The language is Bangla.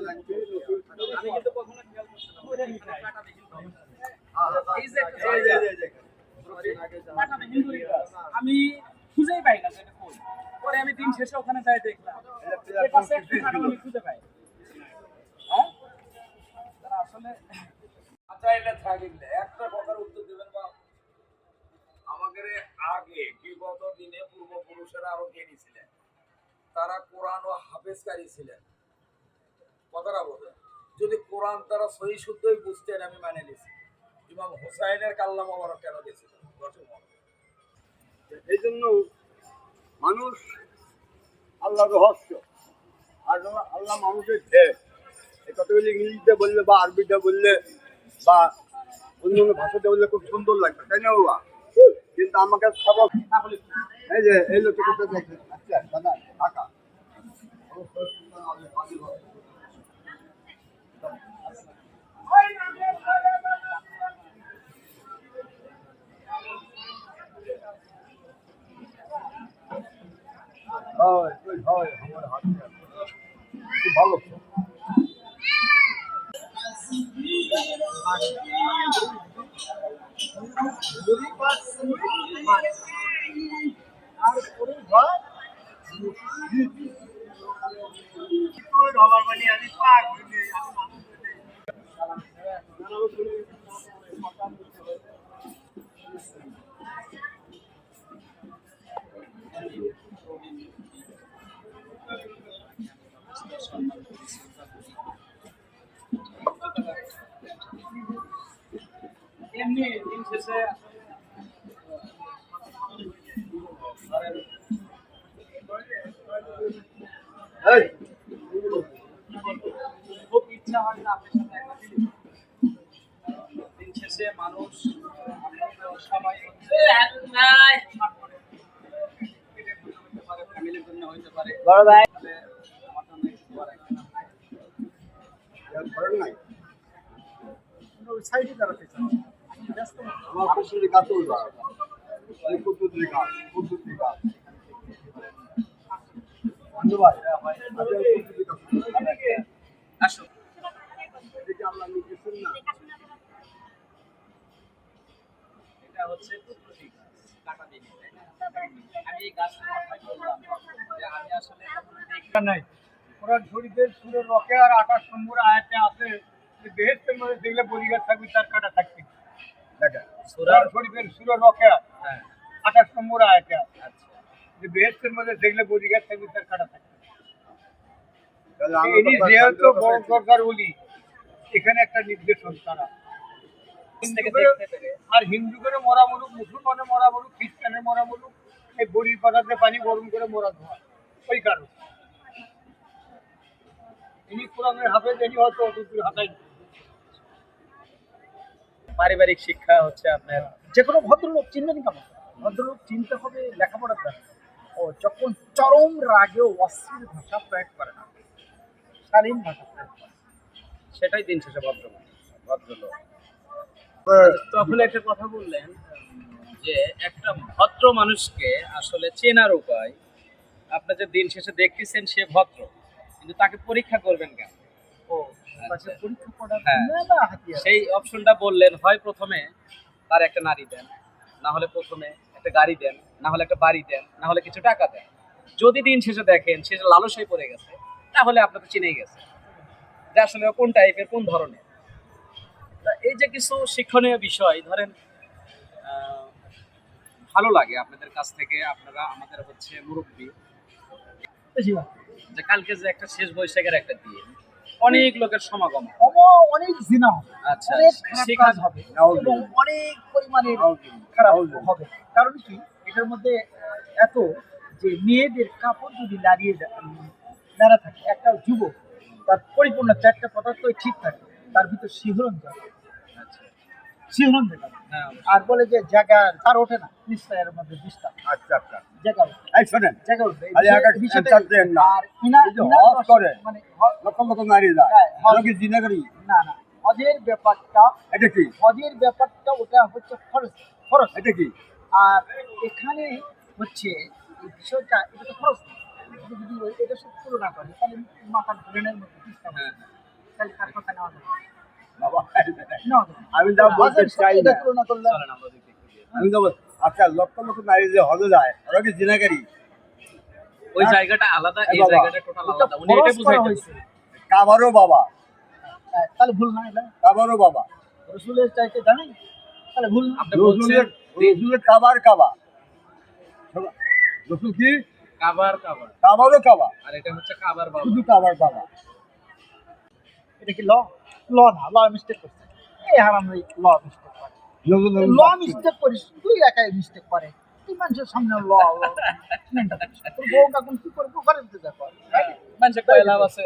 লাগবে, নতুন থাকা আমি খুঁজেই পাই না সেটা পরে আমি দিন শেষে ওখানে যাই দেখলাম। আমি খুঁজে পাই। হ্যাঁ? আসলে চাইলে একটা কথার উত্তর দিবেন বা আমাদের আগে বিগত দিনে পূর্বপুরুষেরা আরও জ্ঞানী তারা কোরআন ও হাফেজকারী ছিলেন। কথাটা বোঝে যদি কোরআন তারা সহি শুদ্ধই বুঝতেন, আমি মানে নিছি। ইমাম হুসাইনের কাল্লা বাবার কেন গেছিল এই জন্য মানুষ আল্লাহ রহস্য আর আল্লাহ- মানুষের ঢের, এই কথাগুলি ইংরেজিতে বললে বা আরবিতে বললে বা অন্য অন্য ভাষাতে বললে খুব সুন্দর লাগবে, তাই না বাবা? কিন্তু আমাকে সবক এই যে এই লোকটা কোথায় দেখে আচ্ছা দাদা ভালো। এমনি দিন খুব ইচ্ছা মানুষ হইতে পারে বড় ভাই সাইডে দাঁড়াতে আমার কুতুরি গাছ রকে আর আকাশ নম্বর আয়াতে আছে যে বেহেস্তের মধ্যে দেখলে বলিগার থাকবে, তার কাটা থাকবে। শরীফের হ্যাঁ। নম্বর আচ্ছা। যে বেহেস্তের মধ্যে দেখলে বলিগার থাকবে তার কাটা থাকবে ইনি যেহেতু বড় সরকার বলি এখানে একটা নির্দেশন তারা। আর হিন্দু করে মরা মরুক মুসলমানের মরা মরুক খ্রিস্টানের মরা মরুক এই বড়ির পাতাতে পানি গরম করে মরা ধোয়া। ওই কারণ। ইনি কোরআনের হাফেজ ইনি হয়তো অতদূর হাতাই পারিবারিক শিক্ষা হচ্ছে আপনার যে কোনো ভদ্রলোক চিনবেন কেমন ভদ্রলোক চিনতে হবে লেখাপড়ার দ্বারা ও যখন চরম রাগেও অশ্লীল ভাষা প্রয়োগ করে না শালীন ভাষা প্রয়োগ করে। সেটাই দিন শেষে ভদ্রলোক। হ্যাঁ, তখন একটা কথা বললেন যে একটা ভদ্র মানুষকে আসলে চেনার উপায় আপনি যে দিন শেষে দেখতেছেন সে ভদ্র কিন্তু তাকে পরীক্ষা করবেন কেন ও তাকে পরীক্ষা করার হ্যাঁ। সেই অপশনটা বললেন হয় প্রথমে তার একটা নারী দেন না হলে প্রথমে একটা গাড়ি দেন না হলে একটা বাড়ি দেন না হলে কিছু টাকা দেন। যদি দিন শেষে দেখেন সে যে লালসায় পড়ে গেছে তাহলে আপনার তো চিনেই গেছে। যে আসলে কোন টাইপের কোন ধরনের। তা এই যে কিছু শিক্ষণীয় বিষয় ধরেন আহ, ভালো লাগে আপনাদের কাছ থেকে আপনারা আমাদের হচ্ছে মুরব্বী। যে কালকে যে একটা শেষ বৈশাখের একটা দিন অনেক লোকের সমাগম। অনেক জিনা হবে। আচ্ছা অনেক কাজ হবে এবং অনেক পরিমাণে খারাপ হবে। কারণ কি? এটার মধ্যে এত যে মেয়েদের কাপড় যদি দাঁড়িয়ে দাঁড়া থাকে একটা যুবক তার পরিপূর্ণ চারটা পদার্থই ঠিক থাকে তার ভিতর শিহরণ আচ্ছা শিহরণ দেখাবে হ্যাঁ আর বলে যে জায়গা আর ওঠে না নিশ্চয়ের মধ্যে বিস্তার। আচ্ছা আচ্ছা। জায়গা এই শোনেন জায়গা উঠবে। আর করে। মানে লক্ষ লক্ষ নারী যায় হ্যাঁ। না না হজের ব্যাপারটা এটা কি? হজের ব্যাপারটা ওটা হচ্ছে খরচ খরচ। এটা কি? আর এখানে হচ্ছে এই বিষয়টা এটা তো খরচ এটা যদি এটা সব তুলনা করে তাহলে মাথার মধ্যে ডিস্টার্ব হ্যাঁ তাহলে তার কথা নেওয়া যাবে। আমি যা বলতে চাই না। আমি তো আচ্ছা লক্ষ লক্ষ নারী যে হজে যায় ওরা কি জিনাকারী? ওই জায়গাটা আলাদা এই জায়গাটা টোটাল আলাদা। উনি এটা খরচ বুঝাইতে কাবারও বাবা। হ্যাঁ, তাহলে ভুল না এটা। কাবারও বাবা। রসুলের চাইতে জানেন? তাহলে ভুল আপনি বলছেন রসুলের রসুলের কাবার কাবা। রসুল কি? কাবার কাবার। কাবারও কাবা। আর এটা হচ্ছে কাবার বাবা। শুধু কাবার বাবা এটা কি ল? ল না ল মিস্টেক করছে। এই হারাম ল মিস্টেক করে। ল মিস্টেক করিস তুই একাই মিস্টেক করে। তুই মানুষের সামনে ল তোর বউ কাকুন কি করব? ঘরে দিতে দেখো মানুষের কয়লাভ আছে।